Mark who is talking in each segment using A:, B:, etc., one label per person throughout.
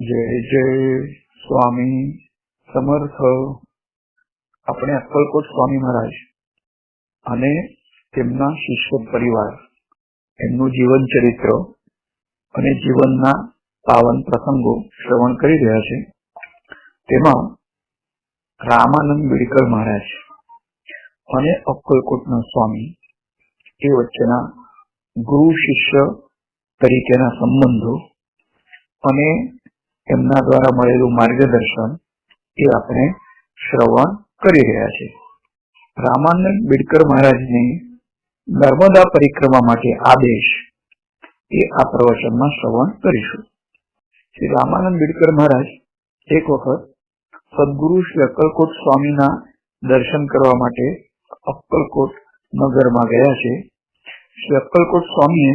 A: જય જય સ્વામી સમર્થ. આપણે અક્કલકોટ સ્વામી મહારાજ અને તેમના શિષ્ય પરિવાર, એમનું જીવન ચરિત્ર અને જીવનના પાવન પ્રસંગો શ્રવણ કરી રહ્યા છે. તેમાં રામાનંદ બિડકર મહારાજ અને અક્કલકોટના સ્વામી એ વચ્ચેના ગુરુ શિષ્ય તરીકેના સંબંધો અને એમના દ્વારા મળેલું માર્ગદર્શન એ આપણે શ્રવણ કરી રહ્યા છે રામાનંદ બિડકર મહારાજને નર્મદા પરિક્રમા માટે આદેશ એ આ પ્રવચનમાં શ્રવણ કરીશું. શ્રી રામાનંદ બિડકર મહારાજ એક વખત સદગુરુ શ્રી અક્કલકોટ સ્વામીના દર્શન કરવા માટે અક્કલકોટ નગરમાં ગયા છે. શ્રી અક્કલકોટ સ્વામીએ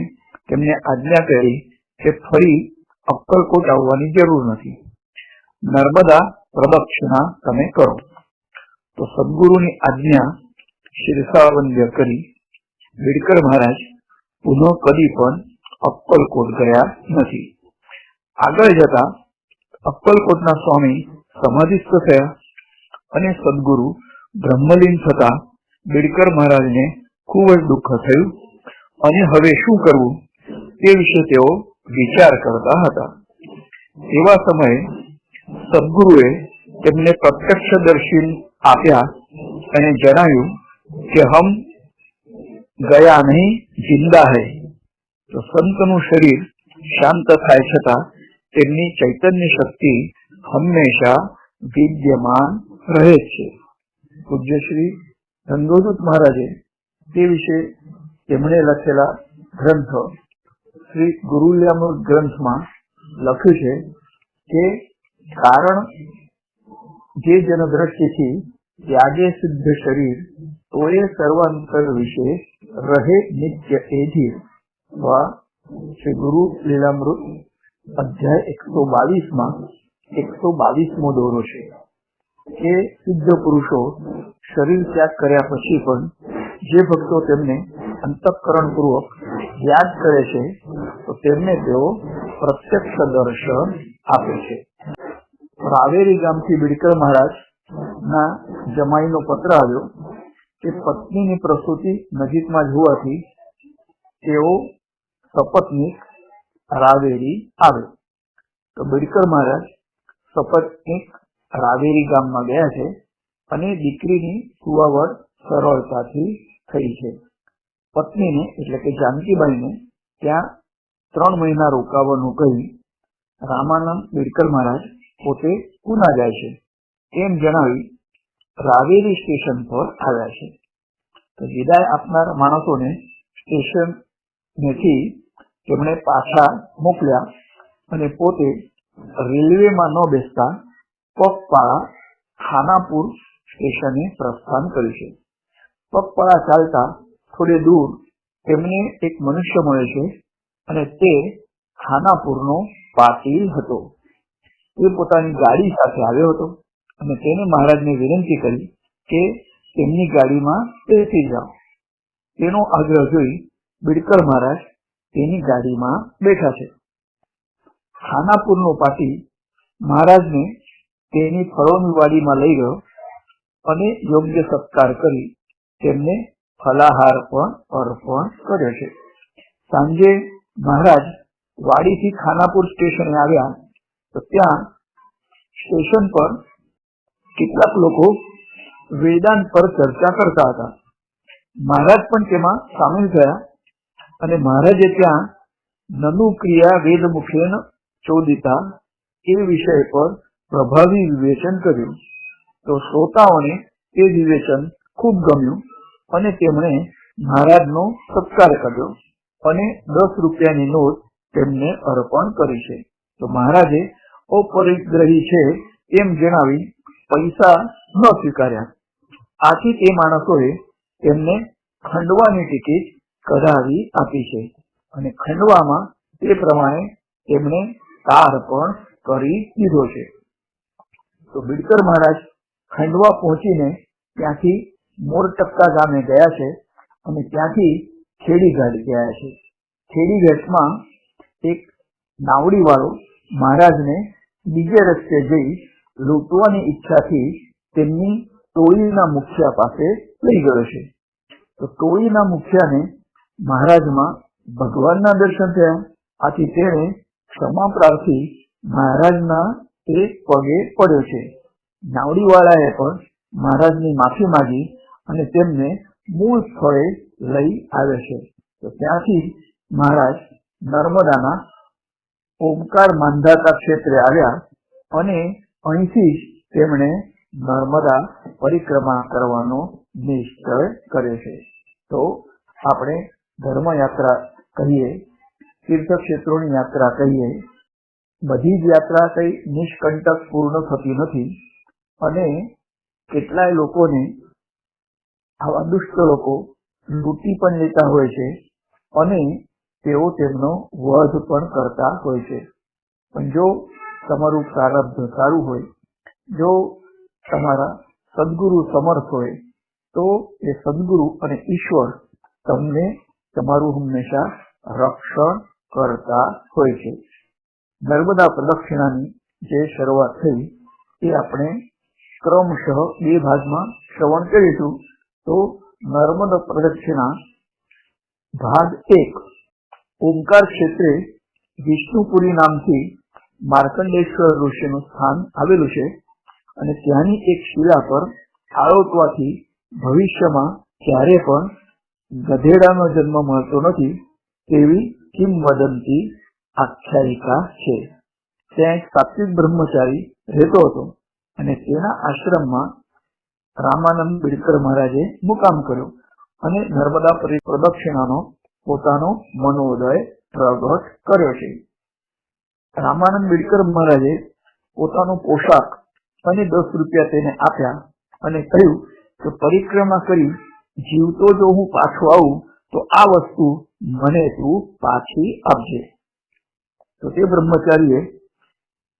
A: તેમને આજ્ઞા કરી કે ફરી અક્કલકોટ આવવાની જરૂર નથી. નર્મદા પ્રદક્ષિણા તમે કરો. તો સદગુરુની આજ્ઞા શિરસાવંદ્ય કરી બિડકર મહારાજ પુનઃ કદી પણ અક્કલકોટ ગયા નથી. આગળ જતા અક્કલકોટના સ્વામી સમાધિસ્થ થયા અને સદગુરુ બ્રહ્મલીન થતા બિડકર મહારાજને ખૂબ જ દુઃખ થયું. અને હવે શું કરવું તે વિશે તેઓ વિચાર કરતા હતા. એવા સમયે સદગુરુએ તેમને પ્રત્યક્ષ દર્શન આપ્યા અને જણાવ્યું કે હમ ગયા નહીં જિંદા હૈ. તો સંતનું શરીર શાંત થાય છતાં તેમની ચૈતન્ય શક્તિ હંમેશા વિદ્યમાન રહે છે. પૂજ્ય શ્રી ધંધોદૂત મહારાજે તે વિશે તેમણે લખેલા ગ્રંથ શ્રી ગુરુલ્યામૃત ગ્રંથમાં લખ્યું છે કે કારણ જે જન ત્યાગે સિદ્ધ શરીર, તોય સર્વાંતર વિશે રહે નિત્ય એધીર વા શ્રી ગુરુ લીલામૃત અધ્યાય એકસો બાવીસમાં એકસો બાવીસમો દોરો છે કે સિદ્ધ પુરુષો શરીર ત્યાગ કર્યા પછી પણ જે ભક્તો તેમને અંતઃકરણ પૂર્વક યાદ કરે છે, તો તેમને તેઓ પ્રત્યક્ષ દર્શન આપે છે. રાવેરી ગામથી બિડકર મહારાજ ના જમાઈનો પત્ર આવ્યો કે પત્નીની પ્રસૂતિ નજીકમાં જ હોવાથી તેઓ સપત્નિક રાવેરી આવે. તો બિડકર મહારાજ સપત્નિક રાવેરી ગામમાં ગયા છે અને દીકરીની સુવાવડ સરળતાથી થઈ છે. પત્નીને, એટલે કે જાનકીબાઈને, ત્યાં ત્રણ મહિના રોકાવાનું કહી રામાનંદ બિડકર મહારાજ પોતે પુના જાય છે. એમ જણાવી રાવેરી સ્ટેશન પર આવ્યા છે. તો વિદાય આપનાર માણસોને સ્ટેશન નેથી તેમણે પાછા મોકલ્યા અને પોતે રેલવેમાં ન બેસતા પગપાળા ખાનાપુર સ્ટેશને પ્રસ્થાન કર્યું છે. પગપાળા ચાલતા થોડે દૂર તેમને એક મનુષ્ય મળે છે અને તે ખાનાપુરનો પાટીલ હતો. તે પોતાની ગાડી સાથે આવ્યો હતો અને તેને મહારાજને વિનંતી કરી કે તેમની ગાડીમાં બેસી જાઓ. તેનો આગ્રહ જોઈ બિડકર મહારાજ તેની ગાડીમાં બેઠા છે. ખાનાપુરનો પાટી મહારાજને તેની ફળોની વાડીમાં લઈ ગયો અને યોગ્ય સત્કાર કરી તેમને ફલાહાર પણ અર્પણ કર્યો છે. સાંજે મહારાજ વાડીથી ખાનાપુર સ્ટેશને આવ્યા તો ત્યાં સ્ટેશન પર કેટલાક લોકો વેદાંત પર ચર્ચા કરતા હતા. મહારાજ પણ તેમાં સામેલ થયા અને મહારાજે ત્યાં નનુ ક્રિયા વેદ મુખેન ચોદિતા એ વિષય પર પ્રભાવી વિવેચન કર્યું. તો શ્રોતાઓને તે વિવેચન ખૂબ ગમ્યું. અને તેમણે મહારાજનો સત્કાર કર્યો અને દસ રૂપિયાની નોટ તેમને અર્પણ કરી છે. તો મહારાજે અપરિગ્રહી છે એમ જણાવી પૈસા ન સ્વીકાર્યા. આથી તે માણસોએ તેમને ખંડવાની ટિકિટ કઢાવી આપી છે અને ખંડવામાં તે પ્રમાણે તેમણે તાર પણ કરી દીધો છે. તો બિડકર મહારાજ ખંડવા પહોંચીને ત્યાંથી મોરટક્કા ગામે ગયા છે અને ત્યાંથી ખેડીઘાટ ગયા છે. ખેડીઘાટમાં એક નાવડી વાળો મહારાજને બીજે રસ્તે જઈ લૂંટવાની ઈચ્છાથી તેમની ટોળીના મુખિયા પાસે લઈ ગયો છે. તો ટોળીના મુખિયાને મહારાજમાં ભગવાનના દર્શન થયા. આથી તેણે ક્ષમા પ્રાર્થી મહારાજના એક પગે પડ્યો છે. નાવડીવાળાએ પણ મહારાજની માફી માંગી અને તેમને મૂળ સ્થળે લઈ આવે છે. તો ત્યાંથી મહારાજ નર્મદાના ઓમકાર માંધાતા ક્ષેત્રે આવ્યા અને અહીંથી જ તેમણે નર્મદા પરિક્રમા કરવાનો નિશ્ચય કર્યો છે. તો આપણે ધર્મયાત્રા કહીએ, તીર્થક્ષેત્રોની યાત્રા કહીએ, બધી જ યાત્રા કઈ નિષ્કંટક પૂર્ણ થતી નથી અને કેટલાય લોકોને આવા દુષ્ટ લોકો લૂંટી પણ લેતા હોય છે અને તેઓ તેમનો વધ પણ કરતા હોય છે. પણ જો તમારું પ્રારબ્ધ સારું હોય, જો તમારા સદગુરુ સમર્થ હોય, તો એ સદગુરુ અને ઈશ્વર તમને તમારું હંમેશા રક્ષણ કરતા હોય છે. નર્મદા પ્રદક્ષિણાની જે શરૂઆત થઈ, એ આપણે ક્રમશઃ બે ભાગમાં શ્રવણ કરીશું. તો નર્મદા પ્રદક્ષિણા, ભાગ એક, ઓમકાર ક્ષેત્રે વિષ્ણુપુરી નામથી માર્કંડેશ્વર ઋષિનું સ્થાન આવેલું છે અને ત્યાંની એક શિલા પર આળોટવાથી ભવિષ્યમાં ક્યારે પણ ગધેડાનો જન્મ મળતો નથી તેવી કિંવદંતી આખ્યાયિકા છે. ત્યાં એક સાત્વિક બ્રહ્મચારી રહેતો હતો અને તેના આશ્રમમાં રામાનંદ બિડકર મહારાજે મુકામ કર્યો અને નર્મદા પ્રદક્ષિણાનો, પોતાનો મનોદય પ્રગટ કર્યો છે. રામાનંદ બિડકર મહારાજે પોતાનો પોશાક અને દસ રૂપિયા તેને આપ્યા અને કહ્યું કે પરિક્રમા કરી, જીવતો જો હું પાછો આવું, તો આ વસ્તુ મને તું પાછી આપજે. તો તે બ્રહ્મચારીએ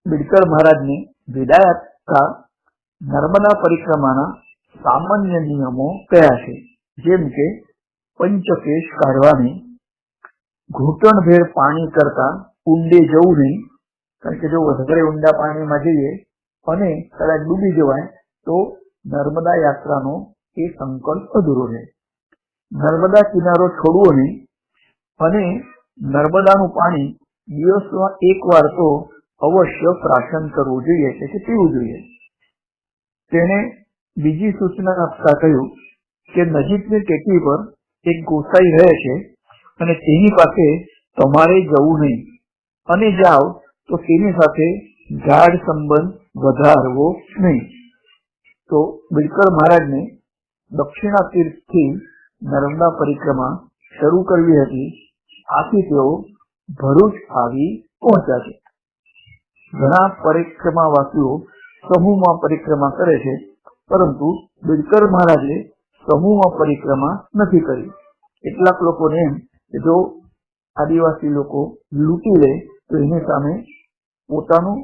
A: બિડકર મહારાજને વિદાય આપતા નર્મદા પરિક્રમાના સામાન્ય નિયમો કયા છે? જેમ કે પંચકેશ કાઢવાની, ઘૂંટણભેર પાણી કરતા ઊંડે જવું નહીં, કારણ કે જો વધારે ઊંડા પાણીમાં જઈએ અને કદાચ ડૂબી જવાય, તો નર્મદા યાત્રાનો એ સંકલ્પ અધૂરો રહે. નર્મદા કિનારો છોડવો નહીં અને નર્મદાનું પાણી દિવસમાં એક વાર તો અવશ્ય પ્રાશન કરવું જોઈએ કે પીવું જોઈએ. તેણે બીજી સૂચના આપતા કહ્યું કે નજીકની ટેકરી પર એક ગોસાઈ રહે છે અને તેની પાસે તમારે જવું નહીં. અને જાઓ તો તેની સાથે ગાઢ સંબંધ વધારવો નહીં. તો બિલકર મહારાજને દક્ષિણા તીર્થથી નર્મદા પરિક્રમા શરૂ કરવી હતી. આથી તેઓ ભરૂચ આવી પહોંચ્યા છે. ઘણા પરિક્રમાવાસીઓ સમૂહમાં પરિક્રમા કરે છે. પરંતુ બિડકર મહારાજે સમૂહમાં પરિક્રમા નથી કરી. કેટલાક લોકોને એમ કે જો આદિવાસી લોકો લૂંટી લે, તો એની સામે પોતાનું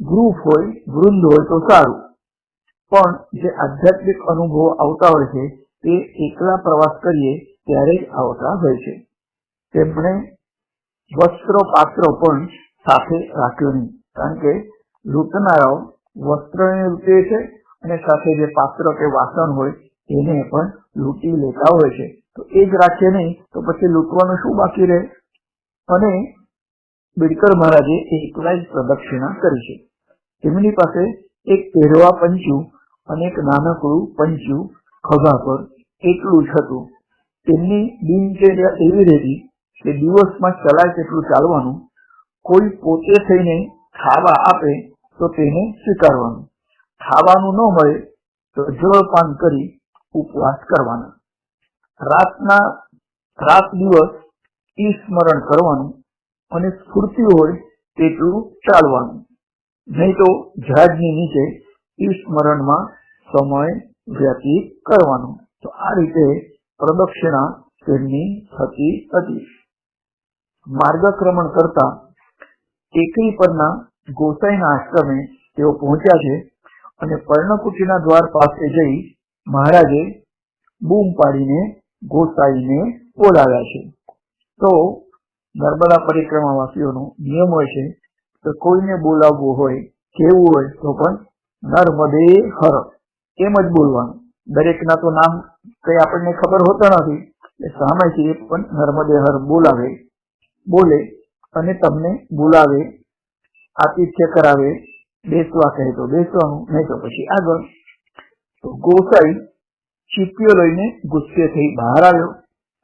A: ગ્રુપ હોય, વૃંદ હોય તો સારું. પણ જે આધ્યાત્મિક અનુભવો આવતા હોય છે, તે એકલા પ્રવાસ કરીએ ત્યારે જ આવતા હોય છે. તેમણે વસ્ત્રો પાત્રો પણ સાથે રાખ્યો નહીં. કારણ કે લૂંટનારાઓ વસ્ત્રને લૂંટે છે અને સાથે જે પાત્ર કે વાસણ હોય, એને પણ લૂંટી લેતા હોય છે. તો એ જ રાખે નહીં, તો પછી લૂંટવાનું શું બાકી રહે? અને બિડકર મહારાજે એકલા જ પ્રદક્ષિણા કરી છે. તેમની પાસે એક પહેરવા પંચું અને એક નાનકડું પંચું ખભા પર એટલું જ હતું. તેમની દિનચર્યા એવી રહેતી કે દિવસમાં ચલાય તેટલું ચાલવાનું કોઈ પોતે થઈને ખાવા આપે તો તેને સ્વીકારવાનું. ખાવાનું ન મળે તો જળપાન કરી ઉપવાસ કરવાના. રાતના રાત દિવસ ઈ સ્મરણ કરવાનું અને સ્ફૂર્તિ હોય તેટલું ચાલવાનું નહીં તો જહાજની નીચે ઈ સ્મરણમાં સમય વ્યતીત કરવાનો. તો આ રીતે પ્રદક્ષિણા તેમની થતી હતી. માર્ગક્રમણ કરતા ટેકરી પરના ગોસાઈના આશ્રમે તેઓ પહોંચ્યા છે અને પર્ણકુટીના દ્વાર પાસે જઈ મહારાજે બૂમ પાડીને ગોસાઈને બોલાવ્યા છે. તો નર્મદા પરિક્રમાવાસીઓનો નિયમ હોય છે તો કોઈને બોલાવવું હોય કેવું હોય, તો પણ નર્મદે હર એમ જ બોલવાનું. દરેકના તો નામ કઈ આપણને ખબર હોતા નથી એટલે સામેથી એ પણ નર્મદે હર બોલાવે, બોલે અને તમને બોલાવે, આતિથ્ય કરાવે બેસવા કહે તો બેસવાનું, નહીં તો પછી આગળ તો ગોસાઈ ચીપીઓ લઈને ગુસ્સે થઈ બહાર આવ્યો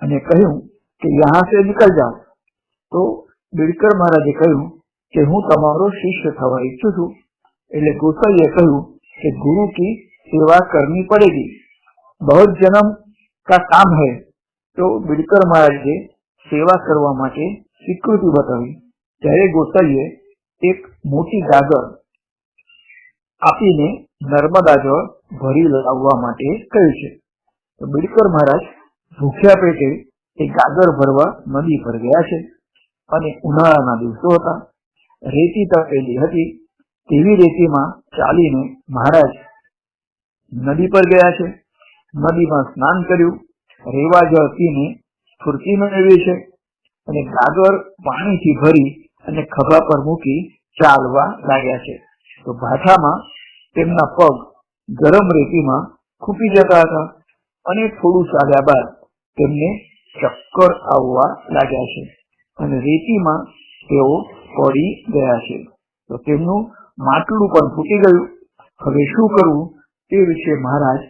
A: અને કહ્યું કે યહાં સે નીકળ જાઓ. તો બિડકર મહારાજે કહ્યું કે હું તમારો શિષ્ય થવા ઈચ્છું છું. એટલે ગોસાઈએ કહ્યું કે ગુરુ કી સેવા કરવી પડેગી બહુત જન્મ કા કામ હૈ? તો બિડકર મહારાજે સેવા કરવા માટે સ્વીકૃતિ બતાવી. ત્યારે ગોસાઈએ એક મોટી ગાગર આપીને નર્મદા જળ ભરી લાવવા માટે કહ્યું છે. તો બિડકર મહારાજ ભૂખ્યા પેટે એ ગાગર ભરવા નદી પર ગયા છે અને ઉનાળાના દિવસો હતા. રેતી તપેલી હતી. તેવી રેતીમાં ચાલીને મહારાજ નદી પર ગયા છે. નદીમાં સ્નાન કર્યું. રેવા જળ પીને સ્ફૂર્તિ મેળવી છે અને ગાગર પાણીથી ભરી અને ખભા પર મૂકી ચાલવા લાગ્યા છે. તો ભાથામાં તેમના પગ ગરમ રેતીમાં ખૂપી જતા હતા અને થોડું ચાલ્યા બાદ તેમને ચક્કર આવવા લાગ્યા છે અને રેતીમાં તેઓ પડી ગયા છે. તો તેમનું માટલું પણ ફૂટી ગયું. હવે શું કરવું તે વિશે મહારાજ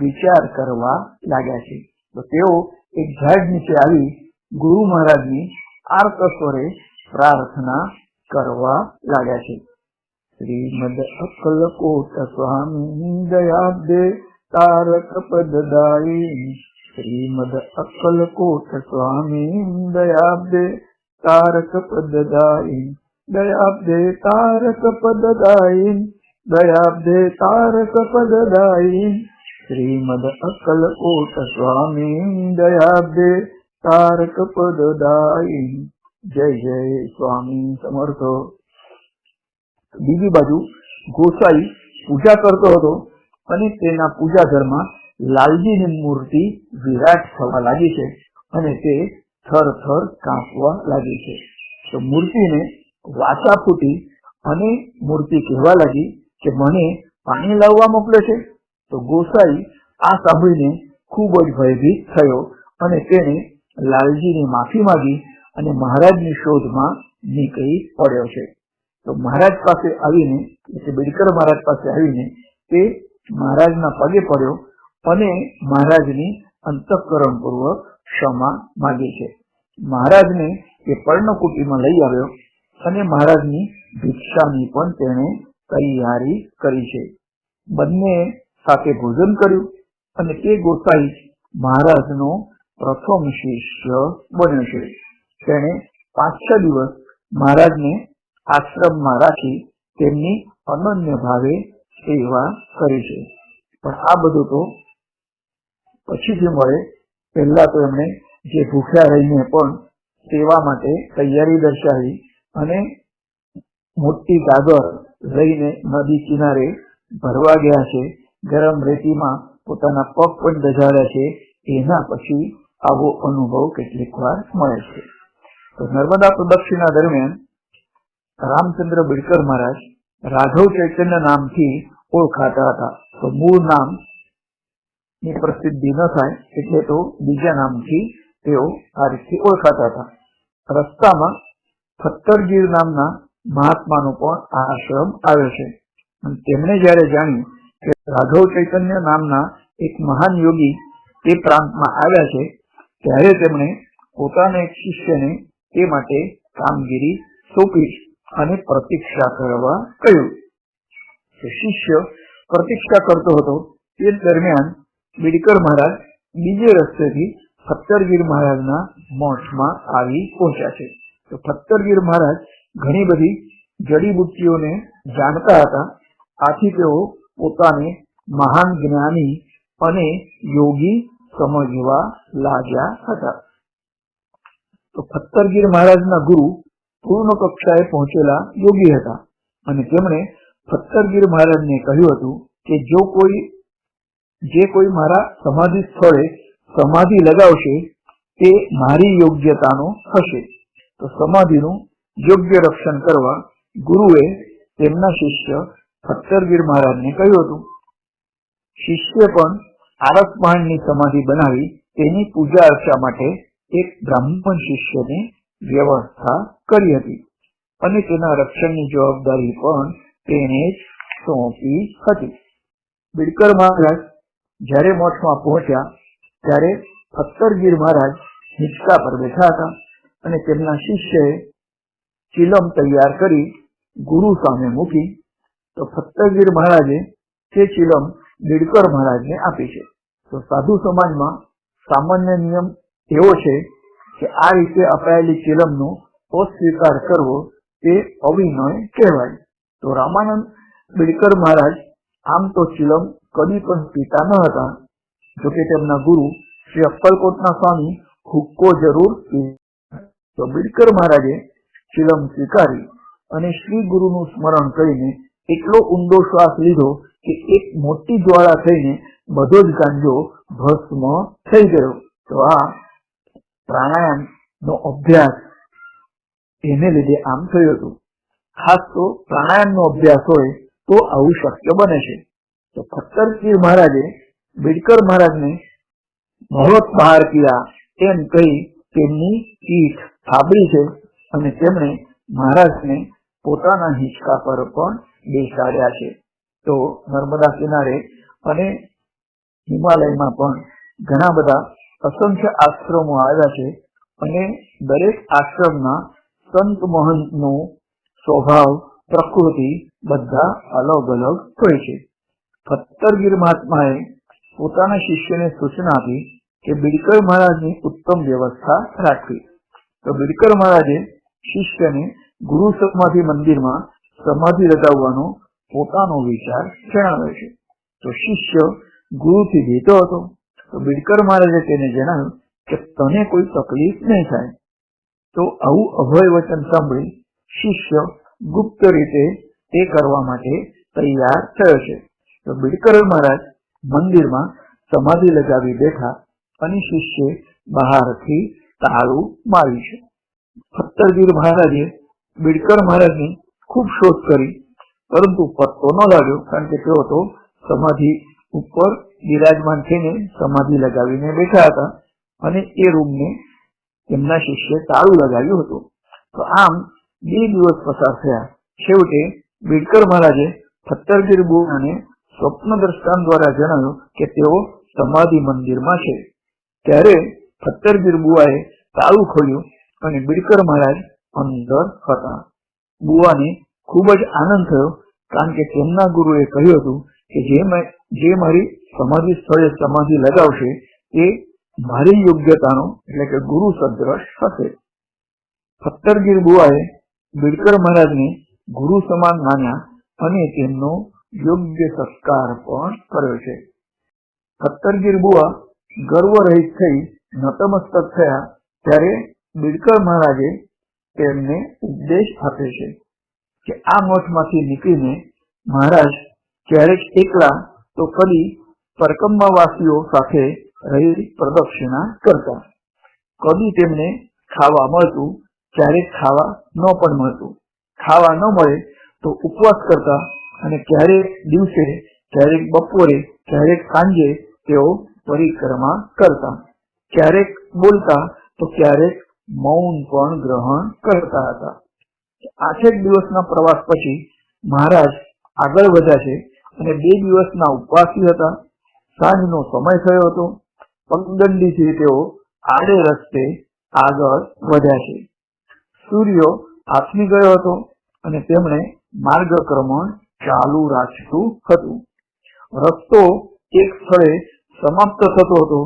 A: વિચાર કરવા લાગ્યા છે. તો તેઓ એક ઝાડ નીચે આવી ગુરુ મહારાજની આર્ત સ્વરે પ્રાર્થના કરવા લાગ્યા છે. श्रीमद अकल कोट स्वामी दयाबे तारक पद दाई श्रीमद अकल कोट स्वामी दयाबे तारक पद दाई दयाबे तारक पद दाई दया दे तारक पद दाई श्रीमद अकल कोट स्वामी दयाबे तारक पद दाई जय जय स्वामी समर्थो બીજી બાજુ ગોસાઈ પૂજા કરતો હતો અને તેના પૂજા ઘરમાં લાલજીની મૂર્તિ વિરાટ થવા લાગી છે અને તે થર થર કાંપવા લાગી છે. તો મૂર્તિને વાચા ફૂટી અને મૂર્તિ કહેવા લાગી કે, મને પાણી લાવવા મોકલે છે? તો ગોસાઈ આ સાંભળીને ખૂબ જ ભયભીત થયો અને તેણે લાલજીની માફી માંગી અને મહારાજની શોધમાં નીકળી પડ્યો છે. તો મહારાજ પાસે આવીને, એટલે બિડકર મહારાજ પાસે આવીને તે મહારાજના પગે પડ્યો અને મહારાજની અંતઃકરણ પૂર્વક ક્ષમા માગી છે. મહારાજને એ પર્ણકુટીમાં લઈ આવ્યો અને મહારાજની ભિક્ષાની પણ તેણે તૈયારી કરી છે. બંને સાથે ભોજન કર્યું અને તે ગોસાઈ મહારાજનો પ્રથમ શિષ્ય બન્યો છે. તેણે પાંચ છ દિવસ મહારાજને આશ્રમમાં રાખી તેમની અનન્ય ભાવે સેવા કરી છે. પણ આ બધું તો પછીથી મળે. પહેલા તો એમણે જે ભૂખ્યા રહીને પણ સેવા માટે તૈયારી દર્શાવી અને મોટી ગાગર લઈને નદી કિનારે ભરવા ગયા છે. ગરમ રેતીમાં પોતાના પગ પણ દજાડ્યા છે. એના પછી આવો અનુભવ કેટલીક વાર મળે છે. તો નર્મદા પ્રદક્ષિણા દરમિયાન રામચંદ્ર બિડકર મહારાજ રાઘવ ચૈતન્ય નામથી ઓળખાતા હતા. તો મૂળ નામની પ્રસિદ્ધિ ન થાય એટલે તો બીજા નામથી તેઓ આ રીતે ઓળખાતા હતા. રસ્તામાં ફત્તરગીર નામના મહાત્માનો પણ આશ્રમ આવ્યો છે. તેમણે જયારે જાણ્યું કે રાઘવ ચૈતન્ય નામના એક મહાન યોગી તે પ્રાંતમાં આવ્યા છે, ત્યારે તેમણે પોતાના એક શિષ્યને તે માટે કામગીરી સોંપી અને પ્રતીક્ષા કરવા કહ્યું શિષ્ય પ્રતીક્ષા કરતો હતો તે દરમિયાન બિડકર મહારાજ બીજે રસ્તેથી ફત્તરગીર મહારાજના મઠમાં આવી પહોંચ્યા છે તો ફત્તરગીર મહારાજ ઘણી બધી જડીબુટ્ટીઓને જાણતા હતા આથી તેઓ પોતાને મહાન જ્ઞાની અને યોગી સમજવા લાગ્યા હતા તો ફત્તરગીર મહારાજના ગુરુ પૂર્ણ કક્ષાએ પહોંચેલા યોગી હતા અને તેમણે ફત્તરગીર મહારાજને કહ્યું હતું કે જો કોઈ, જે કોઈ મારા સમાધિ સ્થળે સમાધિ લગાવશે, તે મારી યોગ્યતાનો હશે. તો સમાધિનું યોગ્ય રક્ષણ કરવા ગુરુએ તેમના શિષ્ય ફત્તરગીર મહારાજને કહ્યું હતું. શિષ્ય પણ આરસપહાણની સમાધિ બનાવી તેની પૂજા અર્ચા માટે એક બ્રાહ્મણ શિષ્યને વ્યવસ્થા કરી હતી. અને તેના રક્ષણની જવાબદારી પણ તેને સોંપી હતી. બિડકર મહારાજ જ્યારે મઠમાં પહોંચ્યા, ત્યારે ફત્તરગીર મહારાજ હિંચકા પર બેઠા હતા અને તેમના શિષ્યએ ચિલમ તૈયાર કરી ગુરુ સામે મૂકી, તો ફત્તરગીર મહારાજે તે ચિલમ બિડકર મહારાજને આપી છે. તો સાધુ સમાજમાં સામાન્ય નિયમ એવો છે કે આ રીતે અપાયેલી ચિલમનો અસ્વીકાર કરવો તે અવિનય કહેવાય. તો રામાનંદ બિડકર મહારાજ આમ તો ચિલમ કદી પણ પીતા ન હતા. જોકે તેમના ગુરુ શ્રી અક્કલકોટના સ્વામી હુક્કો જરૂર તો બિડકર મહારાજે ચિલમ સ્વીકારી અને શ્રી ગુરુનું સ્મરણ કરીને એટલો ઊંડો શ્વાસ લીધો કે એક મોટી જ્વાળા થઈને બધો જ ગાંજો ભસ્મ થઈ ગયો. તો આ પ્રાણાયામ નો અભ્યાસ એને લીધે આમ થયું હતું ખાસ તો પ્રાણાયામ નો અભ્યાસ હોય તો આવું શક્ય બને છે તો ફત્તરગીર મહારાજે બિડકર મહારાજને મહોત બહાર કિયા એમ કહી તેમની પીઠ થાબડી છે અને તેમણે મહારાજને પોતાના હિંચકા પર પણ બેસાડ્યા છે તો નર્મદા કિનારે અને હિમાલયમાં પણ ઘણા બધા અસંખ્ય આશ્રમો આવ્યા છે અને દરેક આશ્રમના સંત મહંતનો સ્વભાવ, પ્રકૃતિ બધા અલગ અલગ હોય છે. ફત્તરગીર મહાત્માએ પોતાના શિષ્યને સૂચના આપી કે બિડકર મહારાજની ઉત્તમ વ્યવસ્થા રાખવી. તો બિડકર મહારાજે શિષ્યને ગુરુ સમાધિ મંદિરમાં સમાધિ લગાવવાનો પોતાનો વિચાર જણાવ્યો છે. તો શિષ્ય ગુરુથી જીતો હતો. તો બિડકર મહારાજે તેને જણાવ્યું કે તને કોઈ તકલીફ નહીં થાય. તો આવું અભય વચન સાંભળી શિષ્ય ગુપ્ત રીતે તે કરવા માટે તૈયાર થયો છે. તો બિડકર મહારાજ મંદિરમાં સમાધિ લગાવી બેઠા અને શિષ્ય બહારથી તાળું માર્યું છે. ફત્તરગીર મહારાજે બિડકર મહારાજની ખૂબ શોધ કરી, પરંતુ પત્તો ન લાગ્યો, કારણ કે તેઓ તો સમાધિ ઉપર બિરાજમાન થઈને સમાધિ લગાવીને બેઠા હતા અને એ રૂમને તેમના શિષ્ય તાળું લગાવ્યું હતું. તો આમ બે દિવસ પસાર થયા. છેવટે બિડકર મહારાજે ફત્તરગીર બુવાને સ્વપ્ન દ્રષ્ટાંત દ્વારા જણાવ્યું કે તેઓ સમાધિ મંદિરમાં છે. ત્યારે ફત્તરગીર બુવાએ તાળું ખોલ્યું અને બિડકર મહારાજ અંદર હતા. બુવાને ખૂબ જ આનંદ થયો, કારણ કે તેમના ગુરુએ કહ્યું હતું કે જે મે- જે મારી સમાધિ સ્થળે સમાધિ લગાવશે એ મારી યોગ્યતાનો એટલે કે ગુરુ સદ્રશ હશે. સત્તરગીર બુઆએ બિડકર મહારાજને ગુરુ સમાન માન્યા અને તેમનો યોગ્ય સત્કાર પણ કર્યો છે. સત્તરગીર બુઆ ગર્વ રહિત થઈ નતમસ્તક થયા ત્યારે બિડકર મહારાજે તેમને ઉપદેશ આપે છે કે આ મઠમાંથી નીકળીને મહારાજ ક્યારેક એકલા તો ફરી પરકમ્માવાસીઓ સાથે રહી પ્રદક્ષિણા કરતા. કદી તેમને ખાવા મળતું, ક્યારેક ખાવા ન પણ મળતું. ખાવા ન મળે તો ઉપવાસ કરતા અને ક્યારેક દિવસે, ક્યારેક બપોરે, ક્યારેક સાંજે તેઓ પરિક્રમા કરતા. ક્યારેક બોલતા તો ક્યારેક મૌન પણ ગ્રહણ કરતા હતા. આઠેક દિવસના પ્રવાસ પછી મહારાજ આગળ વધ્યા છે અને બે દિવસના ઉપવાસી હતા. સાંજનો સમય થયો હતો. પગદંડીથી તેઓ આડે રસ્તે આગળ વધ્યા છે. સૂર્ય આથમી ગયો હતો અને તેમણે માર્ગક્રમણ ચાલુ રાખ્યું હતું. રસ્તો એક સ્થળે સમાપ્ત થતો હતો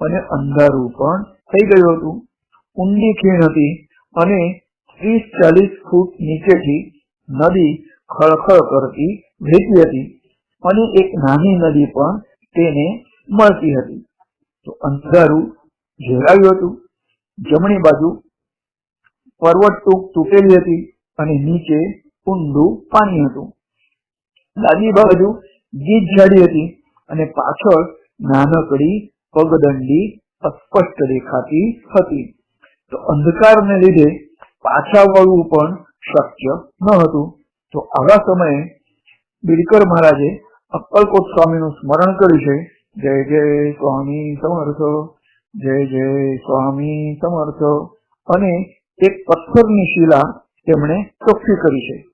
A: અને અંધારું પણ થઈ ગયું હતું. ઊંડી ખીણ હતી અને ત્રીસ ચાલીસ ફૂટ નીચેથી નદી ખળખળ કરતી વહેતી હતી. અને એક નાની નદી પણ તેને મળતી હતી. તો અંધારું ઘેરાયું હતું. જમણી બાજુ પર્વત ટૂંક તૂટેલી હતી અને નીચે ઊંડું પાણી હતું. ડાબી બાજુ ગીત ઝાડી હતી અને પાછળ નાનકડી પગદંડી અસ્પષ્ટ દેખાતી હતી. તો અંધકારને લીધે પાછા વળવું પણ શક્ય ન હતું. તો આવા સમયે બિલકર મહારાજે અક્કલકોટ સ્વામીનું સ્મરણ કર્યું છે. જય જય સ્વામી સમર્થ, જય જય સ્વામી સમર્થ. અને એક પથ્થરની શિલા તેમણે ચોખ્ખી કરી છે.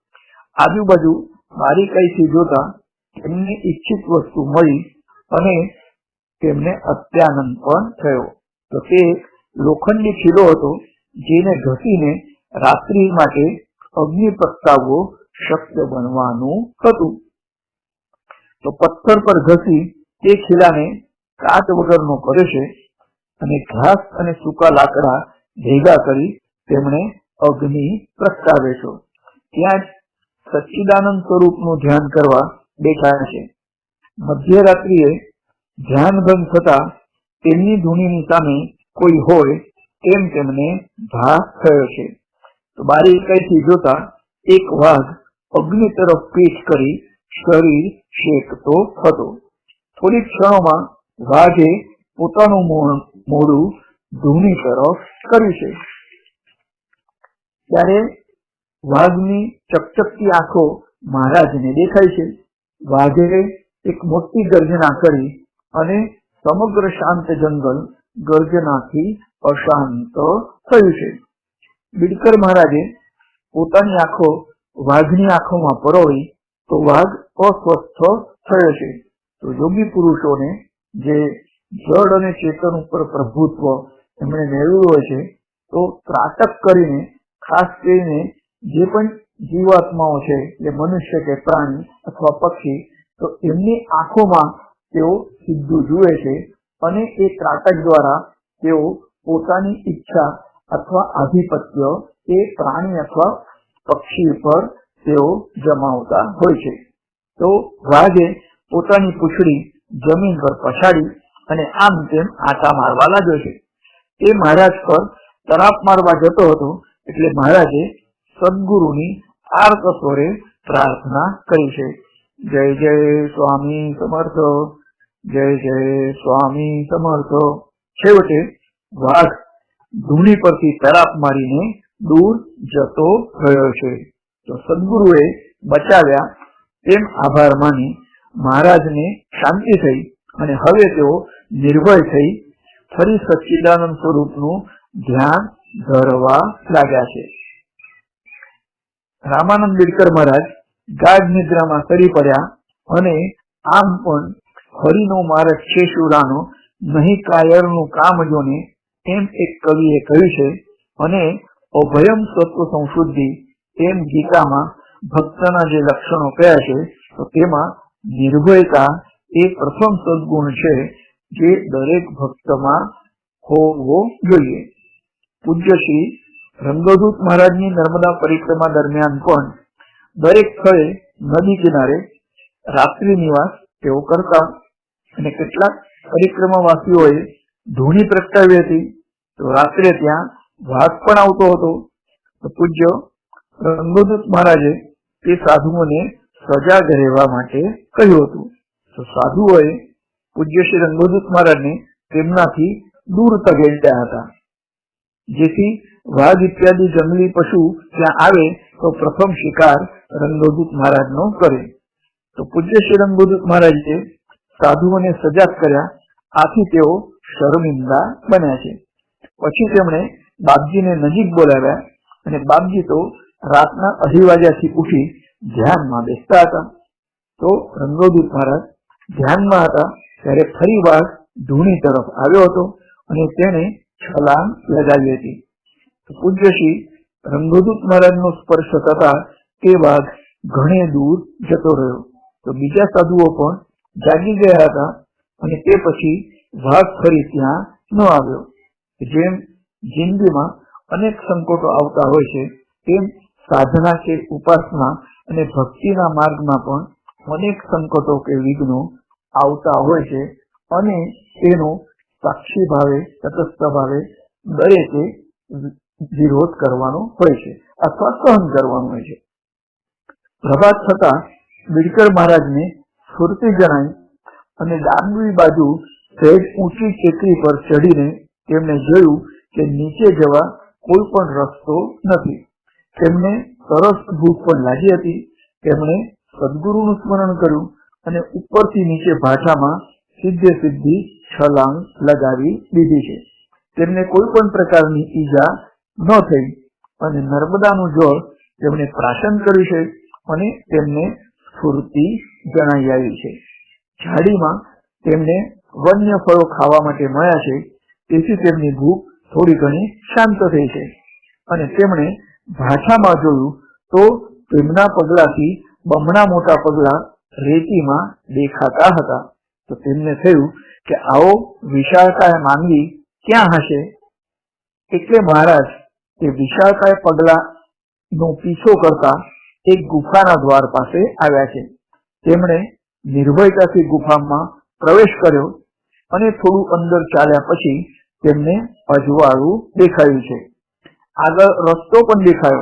A: આજુબાજુ બારીકાઈથી જોતા તેમને ઈચ્છિત વસ્તુ મળી અને તેમને અત્યાનંદ પણ થયો. તો તે લોખંડી શીલો હતો જેને ઘસીને રાત્રિ માટે અગ્નિ પ્રગટાવવો શક્ય બનવાનું હતું. તો પથ્થર પર ઘસી તે ખીલાને કાચ વગરનો કરે છે અને ઘાસ અને સૂકા લાકડા ભેગા કરી તેમણે અગ્નિ પ્રગટાવે છે. ત્યાં જ સચ્ચિદાનંદ સ્વરૂપનું ધ્યાન કરવા બેઠા છે. મધ્યરાત્રિએ ધ્યાન ભંગ થતા તેમની ધૂણીની સામે કોઈ હોય તેમ તેમને ભાસ થયો છે. તો બારીકાઈથી જોતા એક વાઘ અગ્નિ તરફ પીઠ કરી શરીર શેકતો હતો. થોડી ક્ષણોમાં વાઘે પોતાનું મોડું ધૂની તરફ કર્યું છે. ત્યારે વાઘની ચકચકતી આંખો મહારાજને દેખાય છે. વાઘે એક મોટી ગર્જના કરી અને સમગ્ર શાંત જંગલ ગર્જનાથી અશાંત થયું છે. બિડકર મહારાજે પોતાની આંખો વાઘની આંખોમાં પરોવી તો વાઘ અસ્વસ્થ થયો છે. તો યોગી પુરુષોને જે જળ અને ચેતન ઉપર પ્રભુત્વ એમણે મેળવ્યું હોય છે, તો ત્રાટક કરીને, ખાસ કરીને જે પણ જીવાત્માઓ છે, એ મનુષ્ય કે પ્રાણી અથવા પક્ષી, તો એમની આંખોમાં તેઓ સીધું જુએ છે અને એ ત્રાટક દ્વારા તેઓ પોતાની ઈચ્છા અથવા આધિપત્ય એ પ્રાણી અથવા પક્ષી પર તેઓ જમાવતા હોય છે. તો વાઘે પોતાની પૂછડી જમીન પર પછાડી અને આમ તેમ આટા મારવા લાગ્યો છે. એ મહારાજ પર તરાપ મારવા જતો હતો એટલે મહારાજે સદગુરુની આર્ત સ્વરે પ્રાર્થના કરી છે. જય જય સ્વામી સમર્થ. જય જય સ્વામી સમર્થ. છેવટે વાઘ ધૂની પરથી તરાપ મારીને દૂર જતો રહ્યો છે. તો સદગુરુએ બચાવ્યા તેમ આભાર માની મહારાજને શાંતિ થઈ અને હવે તેઓ નિર્ભય થઈ ફરી સચ્ચિદાનંદ સ્વરૂપનું ધ્યાન ધરવા લાગ્યા છે. રામાનંદ બિડકર મહારાજ ગાઢ નિદ્રામાં સરી પડ્યા અને આમ પણ હરિનો માર્ગ છે શુરાનો, નહીં કાયરનું કામ જોને એમ એક કવિએ કહ્યું છે અને અભયમ સત્વ સંશુદ્ધિ એમ ગીતામાં ભક્તના જે લક્ષણો કયા છે, તો તેમાં નિર્ભયતા એ પ્રથમ સદગુણ છે જે દરેક ભક્તમાં હોવો જોઈએ. પૂજ્ય શ્રી રંગદૂત મહારાજની નર્મદા પરિક્રમા દરમિયાન પણ દરેક સ્થળે નદી કિનારે રાત્રિ નિવાસ તેઓ કરતા અને કેટલાક પરિક્રમાવાસીઓએ ધૂણી પ્રગટાવી હતી, તો રાત્રે ત્યાં વાઘ પણ આવતો હતો. તો પૂજ્ય રંગદૂત મહારાજે તે સાધુઓને સજાગ રહેવા માટે કહ્યું હતું. તો સાધુઓએ પૂજ્ય શ્રી રંગોદૂત મહારાજને તેમનાથી દૂર તગેડ્યા હતા. જેથી વાઘ ઇત્યાદિ જંગલી પશુ ત્યાં આવે તો પ્રથમ શિકાર રંગોદૂત મહારાજનો કરે. તો પૂજ્ય શ્રી રંગોદૂત મહારાજે સાધુઓને સજાગ કર્યા. આથી તેઓ શરમિંદા બન્યા છે. પછી તેમણે બાપજીને નજીક બોલાવ્યા અને બાપજી તો રાતના અઢી વાગ્યાથી ઉઠી ધ્યાનમાં બેસતા હતા. તો રંગોદૂત મહારાજ ધ્યાનમાં હતા, ત્યારે ફરી વાઘ ધૂણી તરફ આવ્યો હતો અને તેણે છલાંગ લગાવી હતી. પૂજ્યશ્રી રંગોદૂત મહારાજ નો સ્પર્શ થતા તે વાઘ ઘણે દૂર જતો રહ્યો. તો બીજા સાધુઓ પણ જાગી ગયા હતા અને તે પછી વાઘ ફરી ત્યાં ન આવ્યો. જેમ જિંદગીમાં અનેક સંકોટો આવતા હોય છે, તેમ સાધના કે ઉપાસના અને ભક્તિના માર્ગમાં પણ અનેક સંકટો કે વિઘ્નો આવતા હોય છે અને તેનો સાક્ષી ભાવે, તટસ્થ ભાવે દરેકે વિરોધ કરવાનો હોય છે અથવા સહન કરવાનું હોય છે. પ્રભાત થતા બિડકર મહારાજને સ્ફૂર્તિ જણાઈ અને ડાબી બાજુ સહેજ ઊંચી ટેકરી પર ચડીને તેમણે જોયું કે નીચે જવા કોઈ પણ રસ્તો નથી. તેમને સરસ ભૂખ પણ લાગી હતી. તેમણે સદગુરુનું સ્મરણ કર્યું અને ઉપરથી નીચે ભાષામાં સિદ્ધે સિદ્ધિ છલાંગ લગાવી દીધી છે. તેમને કોઈ પણ પ્રકારની ઈજા ન થઈ અને નર્મદાનું જળ તેમણે પ્રાશન કર્યું છે અને તેમને સ્ફૂર્તિ જણાઈ આવી છે. ઝાડીમાં તેમને વન્ય ફળો ખાવા માટે મળ્યા છે. તેથી તેમની ભૂખ થોડી ઘણી શાંત થઈ છે. અને તેમણે ભાષામાં જોયું તો તેમના પગલાથી બમણા મોટા પગલા રેતીમાં દેખાતા હતા. તો તેમને થયું કે આવો વિશાળકાય માનવી ક્યાં હશે? એટલે મહારાજ, તે વિશાળકાય પગલા નો પીછો કરતા એક ગુફાના દ્વાર પાસે આવ્યા છે. તેમણે નિર્ભયતાથી ગુફામાં પ્રવેશ કર્યો અને થોડું અંદર ચાલ્યા પછી તેમને અજવાળું દેખાયું છે. આગળ રસ્તો પણ દેખાયો.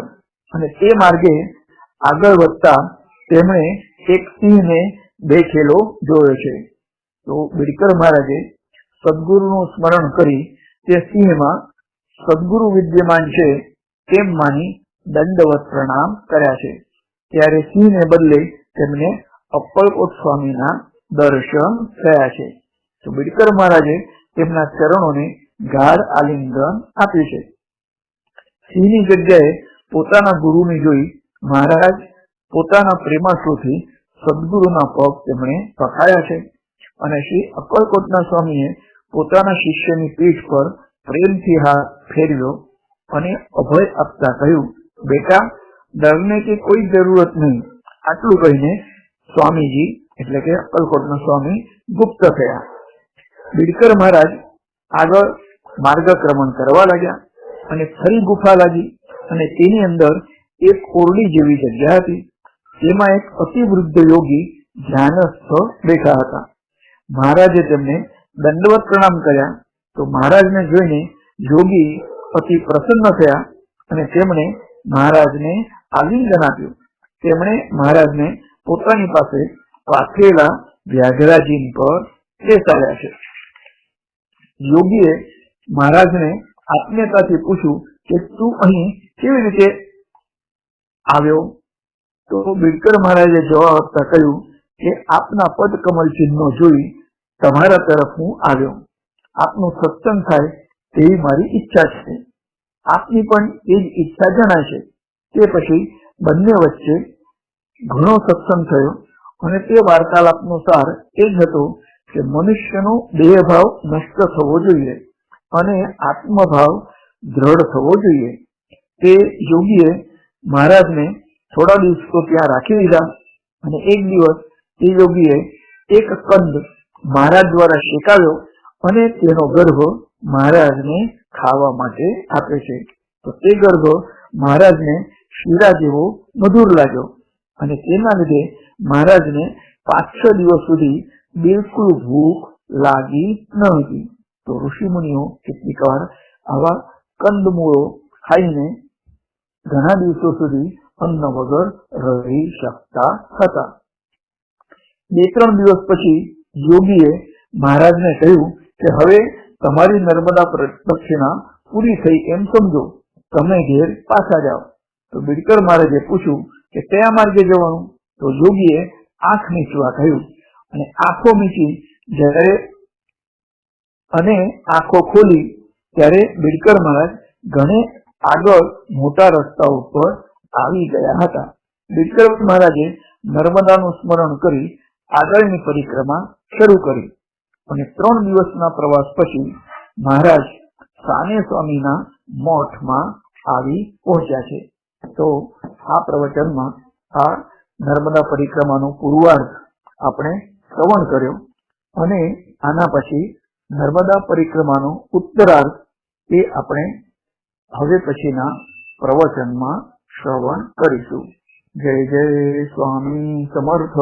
A: અને તે માર્ગે આગળ વધતા તેમણે એક સિંહને બેઠેલો જોયો છે. તો બિડકર મહારાજે સદગુરુનું સ્મરણ કરી તે સિંહમાં સદગુરુ વિદ્યમાન છે તેમ માની દંડવત પ્રણામ કર્યા છે. ત્યારે સિંહને બદલે તેમને અપ્પલકોટ સ્વામીના દર્શન થયા છે. તો બિડકર મહારાજે તેમના ચરણોને ગાઢ આલિંગન આપ્યું છે. સિંહની જગ્યાએ પોતાના ગુરુને જોઈ મહારાજ પોતાના પ્રેમાશ્રુથી સદગુરુના પગ તેમણે પખાયા છે અને શ્રી અક્કલકોટના સ્વામીએ પોતાના શિષ્યની પીઠ પર પ્રેમથી હાથ ફેરવ્યો અને અભય આપતા કહ્યું, બેટા, ડરને કે કોઈ જરૂરત નહીં. આટલું કહીને સ્વામીજી, એટલે કે અક્કલકોટના સ્વામી ગુપ્ત થયા. બિડકર મહારાજ આગળ માર્ગક્રમણ કરવા લાગ્યા. અને ફરી ગુફા લાગી અને તેની અંદર એક ઓરડી જેવી જગ્યા હતી. તેમાં એક અતિવૃદ્ધ યોગી ધ્યાનસ્થ બેઠા હતા. મહારાજે તેમને દંડવત પ્રણામ કર્યા. તો મહારાજને જોઈને યોગી અતિ પ્રસન્ન થયા અને તેમણે મહારાજને આલિંગન આપ્યું. તેમણે મહારાજને પોતાની પાસે પાથરેલા વ્યાઘરાજી પર બેસાડ્યા છે. યોગીએ મહારાજને આત્મીયતાથી પૂછ્યું કે તું અહીં કેવી રીતે આવ્યો? તો બિડકર મહારાજે જવાબ આપતા કહ્યું કે આપના પદ કમલ ચિહ્નો જોઈ તમારા તરફ હું આવ્યો. આપનું સત્સંગ થાય તેવી મારી ઈચ્છા છે. આપની પણ એ જ ઈચ્છા જણાય છે તે પછી બંને વચ્ચે ઘણો સત્સંગ થયો અને તે વાર્તાલાપનો સાર એ જ હતો કે મનુષ્યનો દેહભાવ નષ્ટ થવો જોઈએ. અને આત્મભાવ દ્રઢ થવો જોઈએ. તે યોગીએ મહારાજને થોડા દિવસો ત્યાં રાખી દીધા અને એક દિવસ તે યોગીએ એક કંદ મહારાજ દ્વારા શેકાવ્યો અને તેનો ગર્ભ મહારાજને ખાવા માટે આપે છે. તો તે ગર્ભ મહારાજને શીરા જેવો મધુર લાગ્યો અને તેના લીધે મહારાજને પાંચ છ દિવસ સુધી બિલકુલ ભૂખ લાગી ન હતી. તો ઋષિ મુનિઓ કેટલીક વાર આવા કંદમૂળો ખાઈને ઘણા દિવસો સુધી અન્ન વગર રહી શકતા હતા. બે ત્રણ દિવસ પછી યોગીએ મહારાજને કહ્યું કે, હવે તમારી નર્મદા પ્રદક્ષિણા પૂરી થઈ એમ સમજો. તમે ઘેર પાછા જાઓ. તો બિડકર મહારાજે પૂછ્યું કે, કયા માર્ગે જવાનું? તો યોગીએ આંખ મીચવા કહ્યું અને આંખો મીચી જ્યારે અને આંખો ખોલી ત્યારે બિડકર મહારાજ ઘણે આગળ મોટા રસ્તા ઉપર આવી ગયા હતા. બિડકર મહારાજે નર્મદાનું સ્મરણ કરી આગળની પરિક્રમા શરૂ કરી અને ત્રણ દિવસના પ્રવાસ પછી મહારાજ સાને સ્વામીના મઠમાં આવી પહોંચ્યા છે. તો આ પ્રવચનમાં આ નર્મદા પરિક્રમાનો પૂર્વાર્ધ આપણે શ્રવણ કર્યો અને આના પછી નર્મદા પરિક્રમાનો ઉત્તરાર્ધ એ આપણે હવે પછીના પ્રવચનમાં શ્રવણ કરીશું. જય જય સ્વામી સમર્થ.